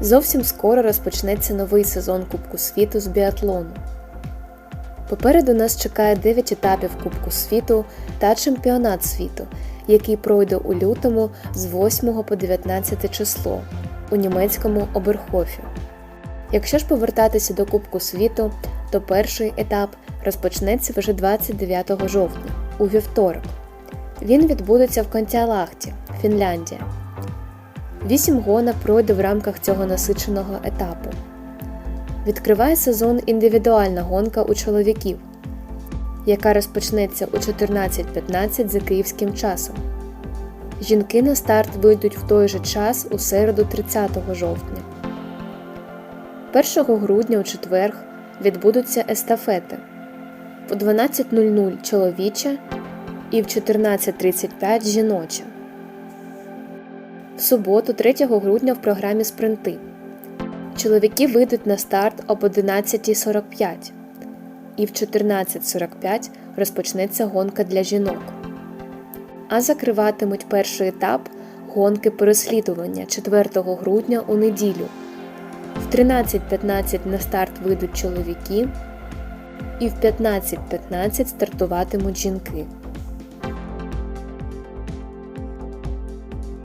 Зовсім скоро розпочнеться новий сезон Кубку світу з біатлону. Попереду нас чекає 9 етапів Кубку світу та чемпіонат світу, який пройде у лютому з 8 по 19 число у німецькому Оберхофі. Якщо ж повертатися до Кубку світу, то перший етап розпочнеться вже 29 жовтня у вівторок. Він відбудеться в Контіалахті, Фінляндія. Вісім гонок пройде в рамках цього насиченого етапу. Відкриває сезон індивідуальна гонка у чоловіків, яка розпочнеться у 14.15 за київським часом. Жінки на старт вийдуть в той же час у середу 30 жовтня. 1 грудня у четверг відбудуться естафети в 12.00 чоловіча і в 14.35 жіноча. В суботу, 3 грудня, в програмі спринти. Чоловіки вийдуть на старт об 11.45 і в 14.45 розпочнеться гонка для жінок. А закриватимуть перший етап гонки переслідування 4 грудня у неділю. В 13.15 на старт вийдуть чоловіки, і в 15.15 стартуватимуть жінки.